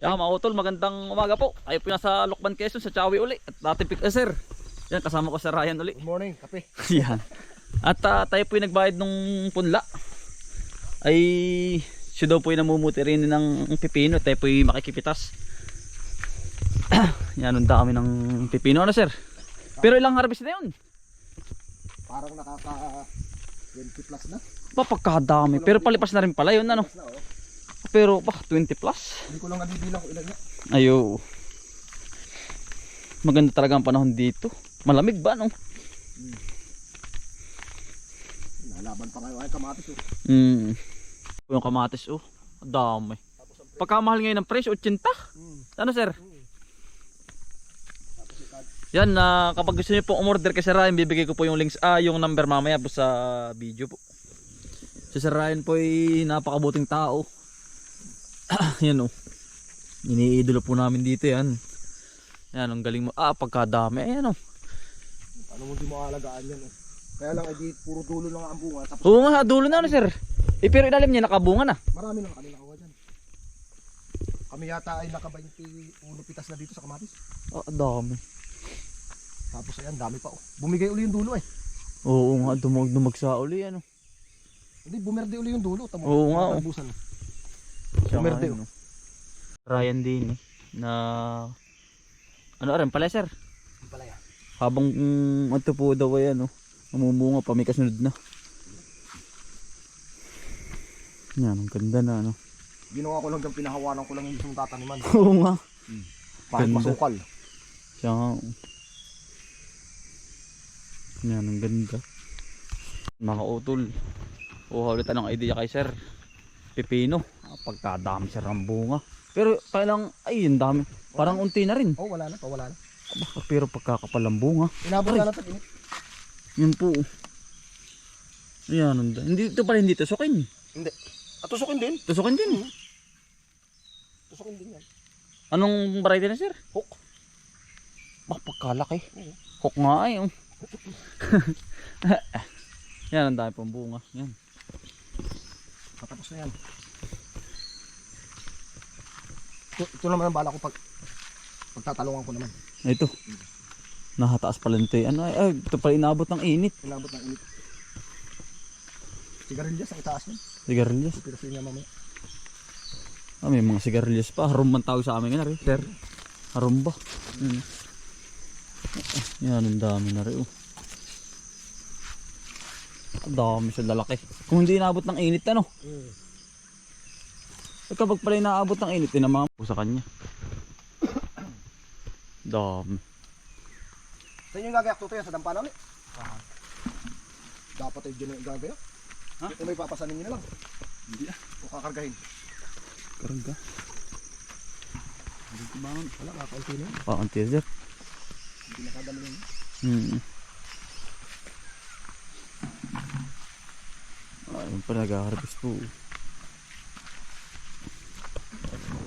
Yeah, mga utol, magandang umaga po. Tayo po nasa Lokban Quezon sa Chawi uli. At dati pick eh, sir. Yan, kasama ko sa Ryan uli. Good morning, kape. Yan. At ah, tayo po yung nagbayad nung punla. Ay siya daw po yung namumuti rin ng pipino. Tayo po yung makikipitas. Yan, ang dami ng pipino. Ano sir? Pero ilang harvest na yun? Parang nakaka 20 plus na. Ba, pagkadami. Pero palipas na rin pala yun, ano? Plus na, oh. Pero, ba, 20 plus? Hindi ko lang nabibilang kung ilan niya. Ayo. Maganda talaga ang panahon dito. Malamig ba, no? Nalaban pa ngayon ay kamatis. Oh. Mm. Yung kamatis, oh. Dami. Pagkamahal ngayon ng presyo, 80. Mm. Ano, sir? Mm. Yan, na kapag gusto niyo po umorder kay Sir Ryan, bibigay ko po yung links, ah, yung number mamaya po sa video po. Si Sir Ryan po ay napakabuting tao. yan, oh. Iniidolo po namin dito, yan. Yan, ang galing mo. Ah, pagkadami. Ayan, oh. Paano mo di mo alagaan yan? Oh. Kaya lang, edi puro dulo lang ang bunga. Tapos Oo nga, dulo na, ano, sir. Eh, pero ilalim niya, nakabunga na. marami lang kami nakawa dyan. Kami yata ay naka 21 pitas na dito sa kamatis. Ah, ang dami. Tapos ayan, dami pa. Oh. Bumigay uli yung dulo eh. Oo nga, dumag dumagsa uli ano. Hindi, bumerde uli yung dulo. Tamo, Oo nga, oh. Talbusan. Yun, oh. Ryan din eh, na ano rin pala sir. Yung pala yan. Habang mm, ito po daw ay ano, mamumunga pa may kasunod na. Yan, ang ganda na ano. Ginawa ko lang dyan, pinahawanan ko lang yung isang tataniman. Oo nga. Para Ganda. masukal. Siya nga. oh. Yan, ang ganda. Mga utol. Kuha ulit ng idea kay sir. Pipino. Ah, Pagkadami ang bunga. Pero kailang, ay, ang dami. Parang unti na rin. Oh, wala na, pawala na. Aba, pero pagkakapal ang bunga. Inabot na sa init. Yun po. Ayan, ang da- hindi ito pala hindi tusukin. Hindi. At tusukin din. Tusukin din. Tusukin din yan. Anong variety na sir? Hook. Bah, pagkalaki. Oo. Hook nga ay. oh. Yan, ang dami pang bunga. Yan. Patapos na yan. Ito, ito naman ang bala ko pag pagtatalungan ko naman. Ito. Nakataas pala nito. eh. Ano, ay, ay, ito pala inabot ng init. Inabot ng init. Sigarilyas ang itaas nun. Sigarilyas. Pero niya mamaya. Ah, may mga sigarilyas pa. Harum man tawag sa amin nga rin. Sir. Harum ba? Yan. Yan, ang dami na rin. Oh. Ang dami sa lalaki. Kung hindi inabot ng init, ano? Mm. Eh, kapag pala inaabot ng init, tinamang po sa kanya. Dami. Sa inyo yung gagayak tuto yan sa dampa namin. Dapat ay yung gagayak. Ha? Kung may papasanin nyo na lang. Hindi ah. O kakargahin. Karga. Hindi kumangan. Wala, kakaunti na. Ah, ang teaser. Hindi nakadalo yun. Hmm. Ayun pa nag-harvest po.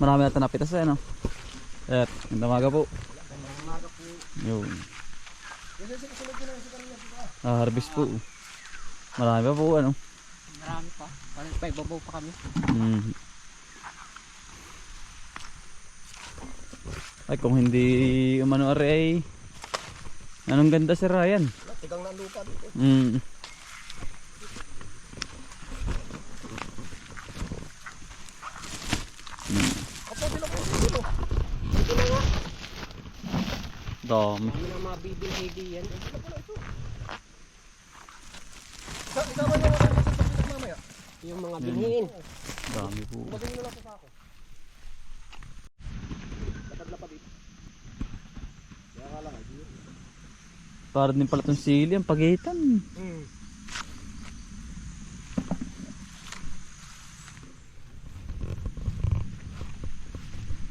Marami natin napitas eh, no? At, ang damaga po. Yun. Ah. Harvest po. Marami pa po, ano? Marami pa. Parang pa ibabaw pa kami. Hmm. Ay, kung hindi umano are ay anong ganda si Ryan. Tigang na lupa dito. Mm. Kapag sila po dito. Dami. Na mga bibil yan. Sa isama niyo pagkakas mamaya. Yung mga Yan. binhiin. Dami po. Nyo lang sa ako. Lapad-lapad dito. Kaya nga lang, ay Para din pala itong sili, ang pagitan. Hmm.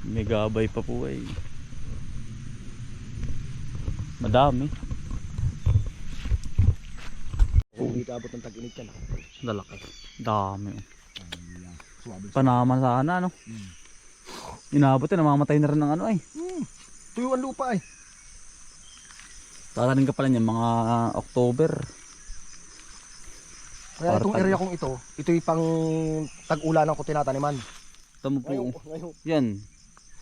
May gabay pa po ay. Madami. Hindi abot ng tag-init yan. Lalaki. Dami. Panaman sana, no? Hmm. Inabot na, namamatay na rin ng ano ay. Hmm. Tuyo ang lupa eh. Tatanin ka pala niyan, mga October. Kaya itong area kong ito, ito yung pang tag-ulanan ko tinataniman. Tamo po. Ngayon, ngayon, Yan.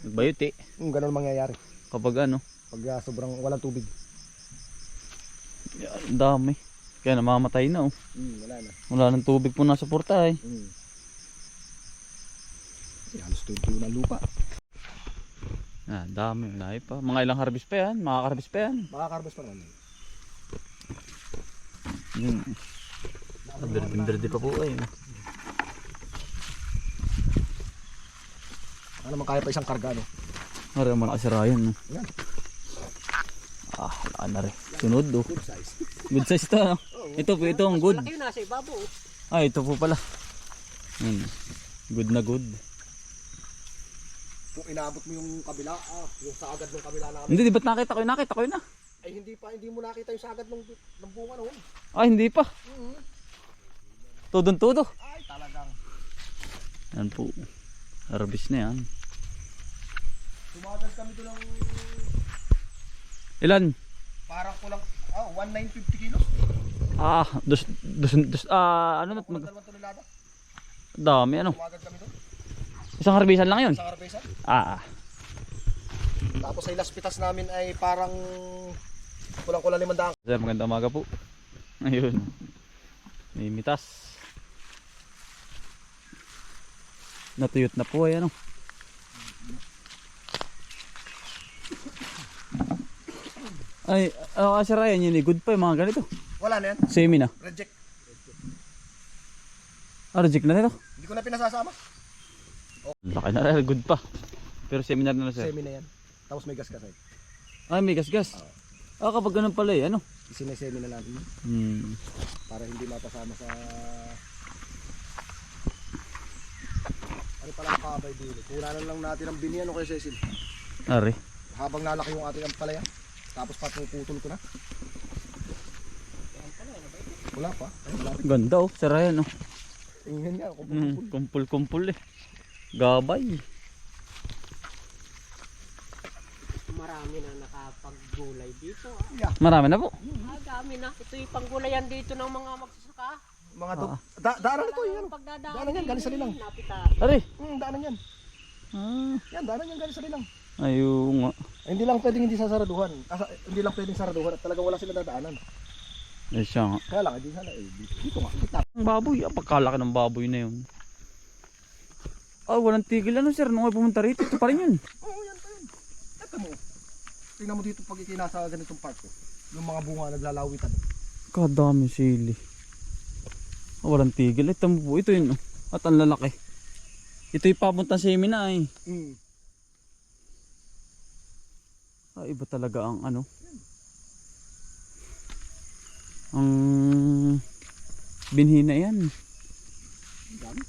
Nagbayot eh. Hmm, ganun mangyayari. Kapag ano, Pag ah, sobrang walang tubig. yan, ang dami. Kaya namamatay na oh. Hmm, wala na. Wala nang tubig po nasa porta eh. Hmm. Kasi halos tuyo na lupa. Ah, dami, lahi pa. Mga ilang harvest pa yan, makaka-harvest pa yan. Makakarbas pa naman. Yun. Dirdi pa po eh. Ano naman kaya pa isang karga, no? Mara malakas si Ryan. No? Yan. Ah, wala na rin. Sunod oh. Good size. Good size to. ah. Ito po, ito ang good. Malaki yun nasa ibabaw. oh. Ah, ito po pala. Yun. Good na good. Kung inaabot mo yung kabila, ah, yung sagad ng kabila namin. Hindi, di ba't nakita ko yun? Nakita ko yun ah. Ay, hindi pa, hindi mo nakita yung sagad ng, ng bunga noon. Ah, hindi pa. Mhm. Tudon tudo. Ay, talagang. Yan po. Harvest na yan. Tumagal kami doon ng Ilan? parang kulang, ah, 1950 kilos. Ah, dos, dos, dos, ah, ano na, mag, dalawang tonelada. dami ano. Tumagal kami doon. Isang harbisan lang yun. Sa Carpesa. Ah, ah. Tapos ay last pitas namin ay parang kulang-kulang limandaan. Sir, magandang umaga po. Ayun. May mitas. Natuyot na po ay ano. Ay, ano kasi Ryan yun eh, good pa yung mga ganito. Wala na yan. Semi na. Reject. Ah, reject na nito. Hindi ko na pinasasama. Laki na rin, good pa. Pero seminar na na sir. Semi na yan. Tapos may gas kasay. Ay, may gas-gas. Ah, kapag ganun pala eh, ano? Isinesemi na natin Hmm. para hindi mapasama sa ano pala ang kabay dito. Kunanan lang natin ang biniyan o kay Cecil. Ari. Habang nalaki yung ating ampalaya. Tapos patututol ko na. Wala pa. Ganda oh, sir Ryan oh. Ingin nga. Kung Hmm, kumpul-kumpul eh. Gabay. Marami na nakapaggulay dito. ah. Yeah. Marami na po. Ah, dami na. Ito yung panggulayan dito ng mga magsasaka. Mga to. Da daanan ito. Yan. Daanan yan, galing sa lilang. Napita. Ari. Hmm, daanan yan. Ah, Yan, daanan yan galing sa lilang. ayun nga. Hindi lang pwedeng hindi sasaraduhan. Asa, hindi lang pwedeng saraduhan at talaga wala sila dadaanan. Eh siya nga. Kaya lang, hindi sana eh. Dito, nga. Kita. Ang baboy, ah, pagkalaki ng baboy na yun. Ah, walang tigil ano sir, nung ay pumunta rito, ito pa rin yun. Oo, yan pa yun. Ito mo. Tingnan mo dito pag ikinasa ganitong part ko. Yung mga bunga naglalawitan. Kadami sili. Ah, walang tigil. Ito mo po, ito yun. oh. At ang lalaki. Ito yung papunta sa na eh. Mm. Ah, iba talaga ang ano. Ang binhi na yan. Dami.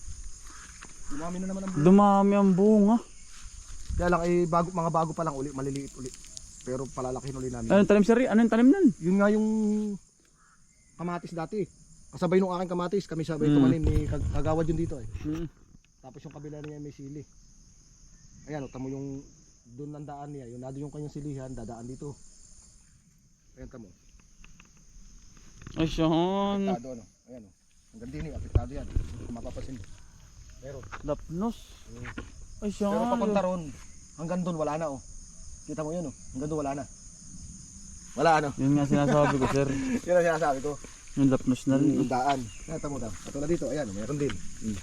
Dumami na naman ang bunga. Dumami ang bunga. Kaya lang eh, bago, mga bago pa lang uli, maliliit uli. Pero palalakihin uli namin. Anong tanim sir? Anong tanim nan? Yun nga yung kamatis dati. Kasabay nung aking kamatis, kami sabay Mm. tumanim ni Kag- Kagawad yun dito eh. Hmm. Tapos yung kabila niya may sili. Ayan, tamo yung doon ang daan niya. Yung nado yung kanyang silihan, dadaan dito. Ayan tamo. Ay, siyan. Apektado ano. Ayan oh. Hanggang din eh, apektado yan. Kung mapapansin mo. Meron. Lapnos. Ay, siyan. Pero papunta ron, hanggang doon wala na oh. Kita mo yun oh. Hanggang doon wala na. Wala ano. Yun nga sinasabi ko sir. Yun ang sinasabi ko. Yung lapnos na rin. Yung daan. Ayan tamo daw. Katulad dito, ayan, oh, meron din. Mm.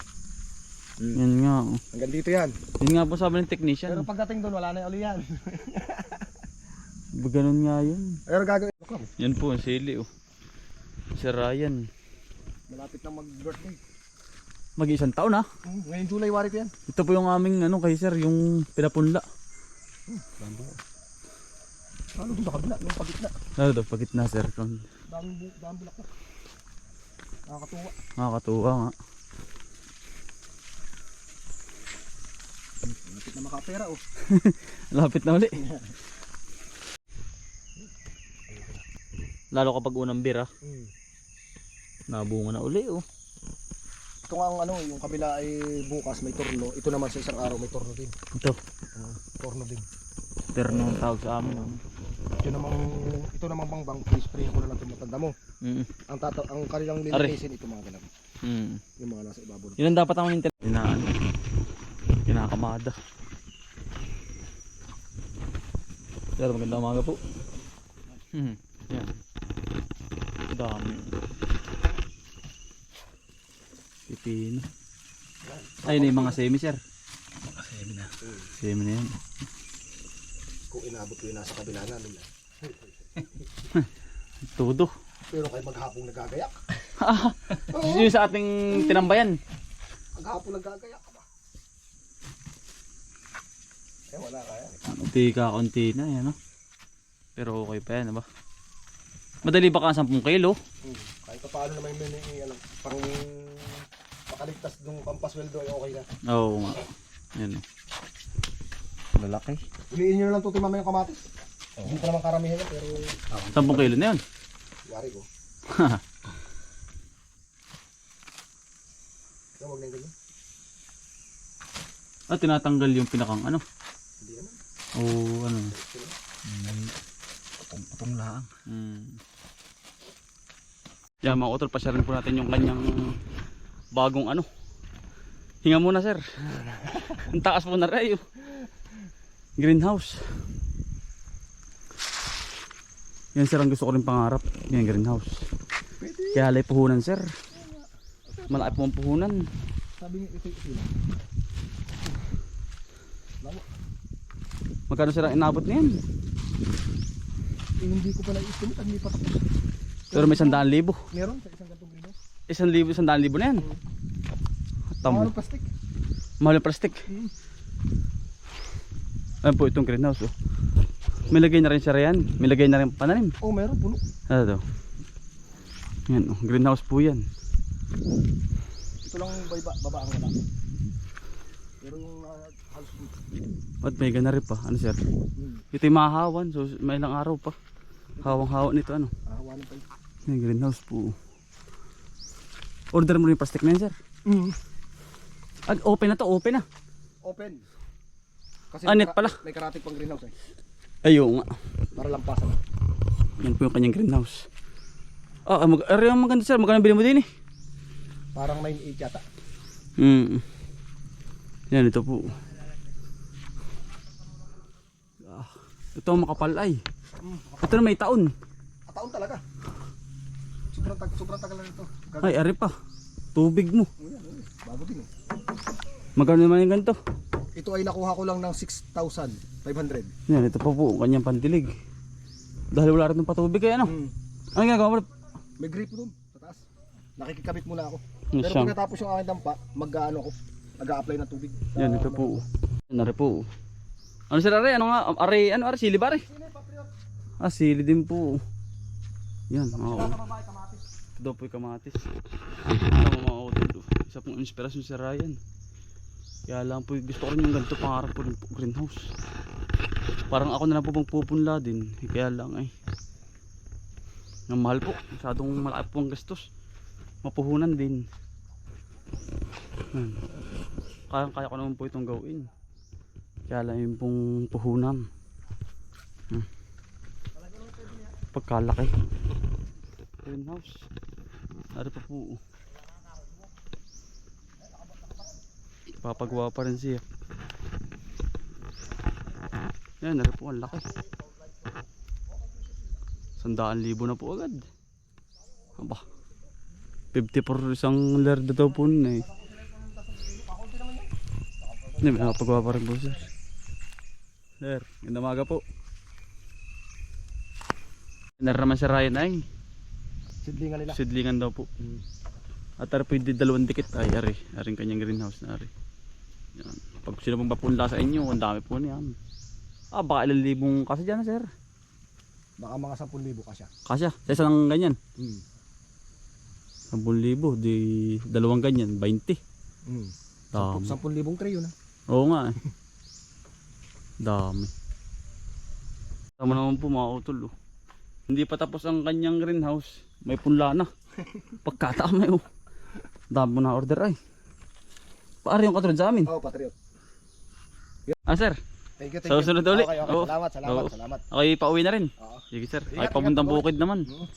Yan nga. oh. Hanggang dito yan. Yun nga po sabi ng Pero technician. pagdating doon, wala na uli yan. Ba, Ganun nga yun. Pero gagawin ko. Yan po, ang sili oh. Si Ryan. Malapit na mag-birthday. Mag-isang taon ha. Mm, ngayon July, wari ko yan. Ito po yung aming ano kay sir, yung pinapunla. Ano doon sa kabila, yung pagitna. Ano daw, pagitna sir. Kung Daming, bu- daming bulak na. Nakakatuwa. Nakakatuwa nga. Malapit na makapera oh. Lapit na uli. Lalo kapag unang bira, Mm. nabunga na uli oh. Ito nga ang ano, yung kabila ay bukas may torno. Ito naman sa isang araw may torno din. Ito, Uh, torno din. terno ang tawag sa amin. oh. Ito namang ito namang bangbang spray ko na lang itong matanda mo. Mm. Ang tata ang kanilang lilinisin ito mga ganap. Mm. Yung mga nasa ibabaw. Yun ang dapat ang inter... Inaan. Kinakamada. Sir, magandang umaga po. Hmm. Yan. Dami. Pipino. Ayun na yung mga semi, sir. Mga semi na. Semi na yan. Kung inabot ko yun nasa kabila namin. ah. Todo. Pero kayo maghapong nagagayak. Yung sa ating tinambayan. Maghapong nagagayak ka ba? Eh wala kaya. Konti ka, konti na yan, no? Pero okay pa yan, ba? Madali ba ka 10 kilo? Hmm. Kahit pa paano naman may may ano, pang makaligtas ng pampasweldo ay okay na. Oo nga. Yan. oh. Lalaki. Uliin nyo na lang ito mamaya yung kamatis. Hindi pa naman karamihan yan, pero 10 kilo na yan. yari ko. Kaya huwag na yung ganyan. Ah, tinatanggal yung pinakang ano. Oo, ano. Patong-patong lang. Mm. Yan mga utol, pasyarin po natin yung kanyang bagong ano. Hinga muna sir. Ang taas po na oh. Greenhouse. Yan sir ang gusto ko rin pangarap. Yan greenhouse. Kaya alay puhunan sir. Malaki po ang puhunan. Sabi niya ito ito Magkano sir ang inabot niyan? Eh, hindi ko pa na-estimate at hindi pa tapos. Pero may sandaan libo. Meron sa isang gantong greenhouse. Isang libo, sandaan libo na yan. Tamo. Ano plastic? Mahal yung plastic. Mm. Ayan po itong greenhouse. Oh. May lagay na rin siya riyan. May lagay na rin pananim. Oh, meron puno. Ano to? Yan, oh. greenhouse po yan. Ito lang bay ba, baba ang wala. Pero yung uh, halos dito. At may gana rin pa. Ano sir? Hmm. Ito yung mahahawan. So may ilang araw pa. Hawang-hawa nito ano. Ahawanan pa yun. Yan, greenhouse po. Order mo rin yung plastic na yan sir. Mm. Ah, open na to, open na. Open. Kasi Ah, net pala. May karating pang greenhouse eh. Ayun nga. Para lampasan. Yan po yung kanyang greenhouse. Ah, mag area ang maganda sir. Magkano bili mo din eh? Parang 9.8 yata. Hmm. Yan, ito po. Ito makapal ay. Ito na may taon. At taon talaga. Sobrang, tag sobrang tagal na ito. Gag- Ay, ari pa. Tubig mo. Oh, yan, oh, bago din eh. Magkano naman yung ganito? Ito ay nakuha ko lang ng 6,500. Yan, ito pa po. Kanyang pandilig. Dahil wala rin ng patubig kaya ano? Hmm. Ano ginagawa mo? May grip doon sa taas. Nakikikabit muna ako. Yung Pero siyang- pag natapos yung aking dampa, mag-ano ako. Nag-a-apply ng tubig. Yan, ito po. Yan, ari po. Ano sir, ari? Ano nga? Ari, ano ari? Sili ba ari? Ah, sili din po. Yan, oo. Daw po yung kamatis. Ito mga utol. Isa pong inspirasyon si Ryan. Kaya lang po gusto ko rin yung ganito pangarap ko ng greenhouse. Parang ako na lang po pang pupunla din. Kaya lang ay. Ang mahal po. Masyadong malaki po ang gastos. Mapuhunan din. Hmm. Kaya kaya ko naman po itong gawin. Kaya lang yung pong puhunan. Hmm. Pagkalaki. Greenhouse. Ano pa po. Papagawa pa rin siya. Yan, ano po ang laki. Sandaan libo na po agad. Aba. 50 por isang larda daw po na eh. Hindi, may nakapagawa pa rin po sir. Sir, ganda maga po. Naraman si Ryan ay. Sidlingan nila. Sidlingan daw po. At ara pwede dalawang dikit ay ari. Aring kanyang greenhouse na ari. Yan. Pag sino pong papunla sa inyo, ang dami po niyan. Ah, baka ilang libong kasi dyan sir. Baka mga 10,000 ka siya. Kasya, sa isang ganyan. Hmm. 10,000, di dalawang ganyan, 20. Hmm. Dami. 10,000 tray yun ah. Oo nga eh. Dami. Tama naman po mga utol. Oh. Hindi pa tapos ang kanyang greenhouse. May punla na. Pagkatama oh. Dami mo na order ay. Paari yung katulad sa amin. Oh, Patriot. Ah sir, Thank you, thank Sa you. susunod ulit. Okay, okay. Salamat, salamat, Oo. salamat. ako'y pauwi na rin. Oo. Sige sir, ay bro. bukid naman. Hmm.